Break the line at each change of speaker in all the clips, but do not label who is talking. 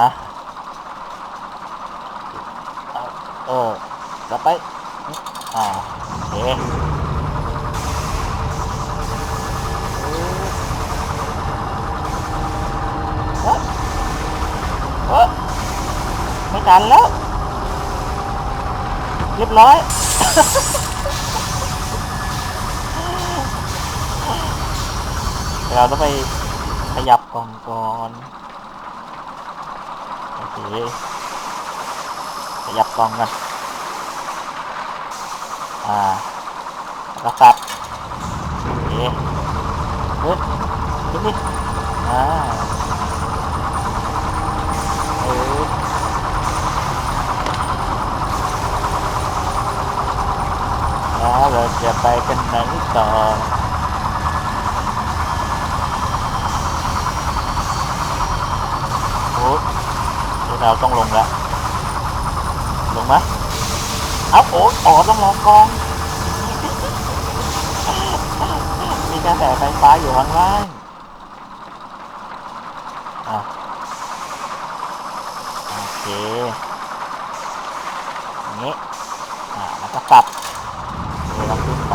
อะเอาเออจะไป อ่าโอเคเฮ้ไม่ทันแล้ว เรียบร้อยเราต้องไปขยับกล่องก่อน โอเคขยับกล่องกันอ่าแล้วก็สับโอเคเฮ้ยดูดิอ่าเออแล้วเราจะไปกันไหนต่อ โอ้ เดี๋ยวเราต้องลงแล้วลงไหมเอาโอ้อ๋อต้องลองกอง มีกระแสไฟฟ้าอยู่ข้างล่างอะโอเคนี้อ่าแล้วก็ปรับเดี๋ยวเราขึ้นไป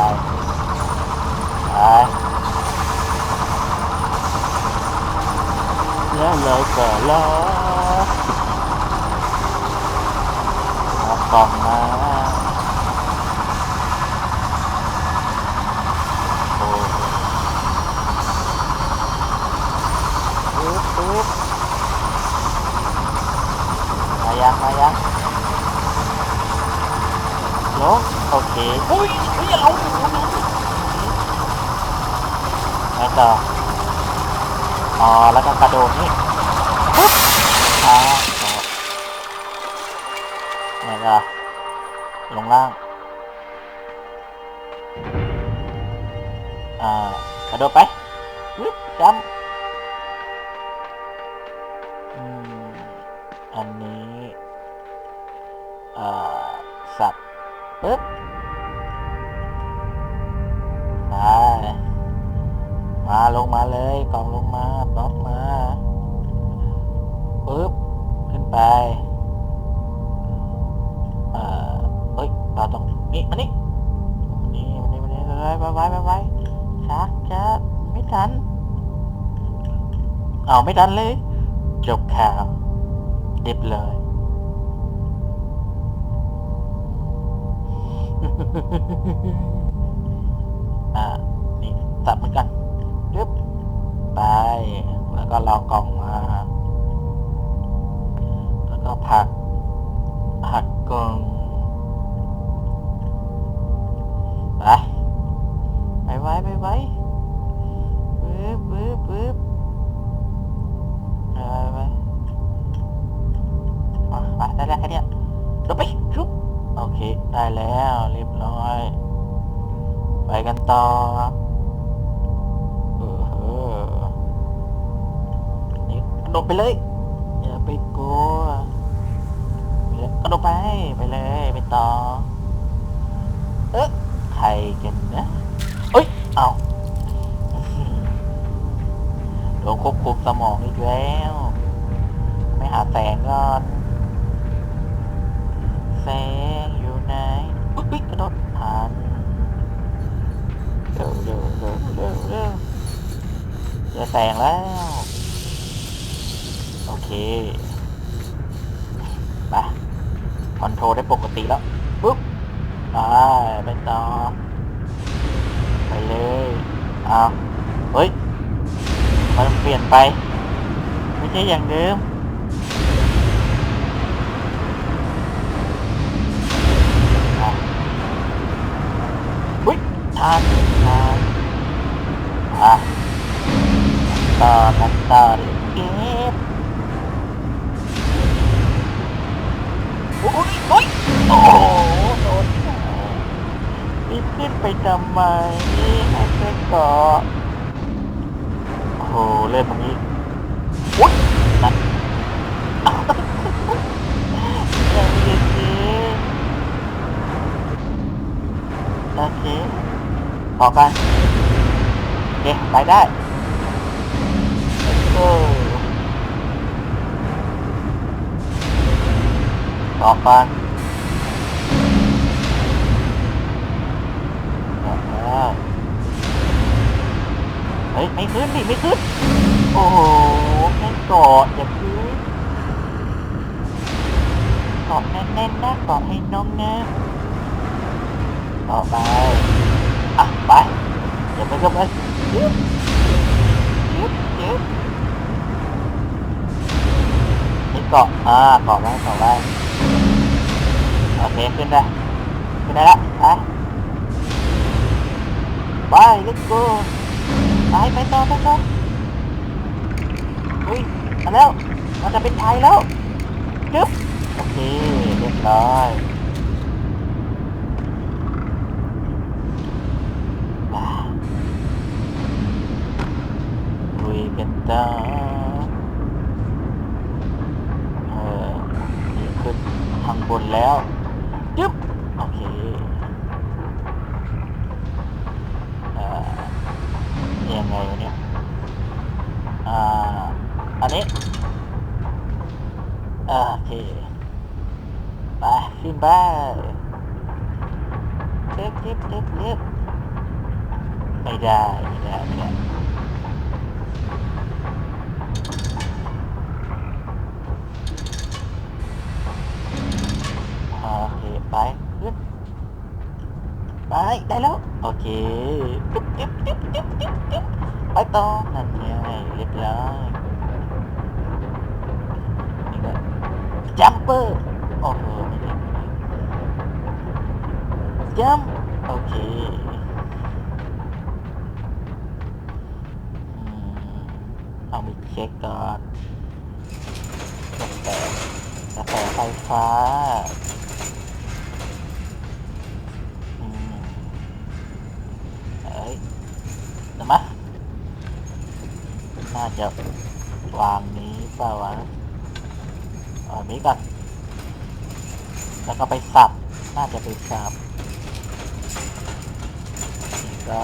ไปแล้วเราก็รอเอา ก่องมาโอุ๊บปึ๊บมายังมายังลงโอเคอุ้ยอุ้ยอย่าลงอย่าลงแล้วต่ออ๋อแล้วก็กระโดดนี่ปึ๊บ แล้วก็ลงล่าง อ่ากระโดดไปปึ๊บจำอืม อันนี้ อ่า สับปึ๊บไปมาลงมาเลยกล่องลงมา เอาไม่ทันเลย จบข่าวเรียบเลยอ่า นี่สับเหมือนกันยึบไป แล้วก็รอกล่องมา แล้วก็ผัก ผักกล่องไปไปไว้ไปไว้ปึ๊บปึ๊บปึ๊บ อะไปได้แล้วแค่เนี้ยเดี๋ยวไปชุบโอเค ได้แล้วเรียบร้อย ไปกันต่อเออเออนี่กระโดดไปเลย อย่าไปกลัวกระโดดไปไปเลยไปต่อ เอ๊ะใครกันนะเอ้ยเอาโดนควบคุมสมองอีกแล้ว ไม่หาแสงก่อน แสงอยู่ไหนอุ๊ยกระโดดผ่านเร็วเร็วเร็วเร็วเร็วจะแซงแล้ว โอเคไปคอนโทรลได้ปกติแล้วปุ๊บไปไปต่อ ไปเลยเอาเฮ้ย มันเปลี่ยนไป ไม่ใช่อย่างเดิมอะ อุ้ยทานทาอะต่อกันต่อเก็บโอ้ยโอ้ยโอ้โหโดนรีบขึ้นไปทำไมให้ไปเกาะโอ้โหเล่นตรงนี้อุ้ยนั่นยังไม่ได้กินโอเค ออกกันโอเคไปได้ Let's go าะก่อกาะแล้วเฮ้ย ไม่ขึ้นดิไม่ขึ้น โอ้โหแค่เกาะอย่าขึ้นเกาะแน่นๆนะเกาะให้น้องนะต่อไป อะไปเดี๋ยวไปก็ไปนี่เกาะอ่าเกาะไว้เกาะไว้โอเคขึ้นได้ขึ้นได้ละไปไป let's go ไปไปต่อไปต่ออุ้ยมาแล้วมันจะเป็นไทยแล้วจึ๊บโอเคเรียบร้อยว้าวลุ ยกันต่อเออนี่ขึ้นทางบนแล้วจึ๊บโอเคเอ่อยังไงเนี่ยอ่าอันนี้อโอเคไปขึ้นไปเจ็บเจ็บเจ็บเจ็บไม่ได้ไม่ได้ไม่ได้ แล้วโอเคจุ๊บจุ๊บจุ๊บจุ๊บจุ๊บจุ๊บไน่าจะวางนี้ป่าวะเอานี้ก่อนแล้วก็ไปสับ น่าจะไปสับนี่ก็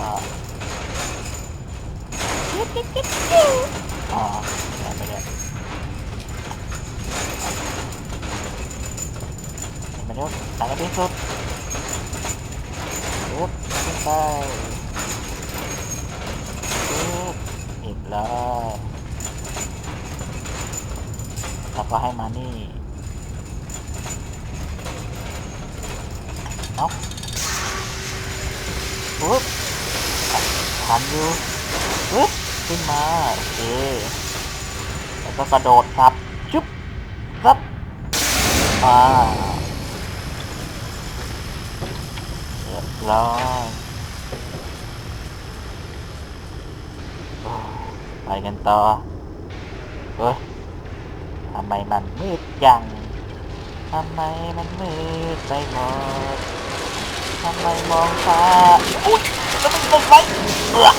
อ๋อไม่ได้ไม่ได้เห็นไหมเนี่ยตัดให้ที่สุดปึ๊บขึ้นไปบ อีกแล้วแล้วก็ให้มานี่เอ้าปึ๊บหันอยู่ปึ๊บขึ้นมาโอเคแล้วก็กระโดดครับจุ๊บครับอ่าเรียบร้อยโอ้ ไปกันต่อเฮ้ยทำไมมันมืดจังทำไมมันมืดไปหมดทำไมมองฟ้าอุ้ยแล้วมันตกไปเอือ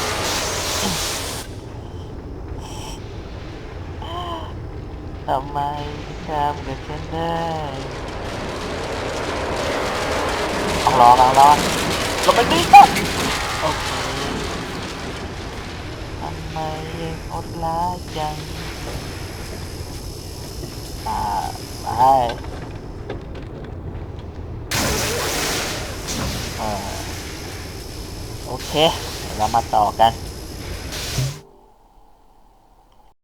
ทำไมทำกับฉันได้ต้องรอต้องรอลงไปดีก่อนโอเคทำ ไมยังอดล้าจังอ่าไปโอเค เรามาต่อกัน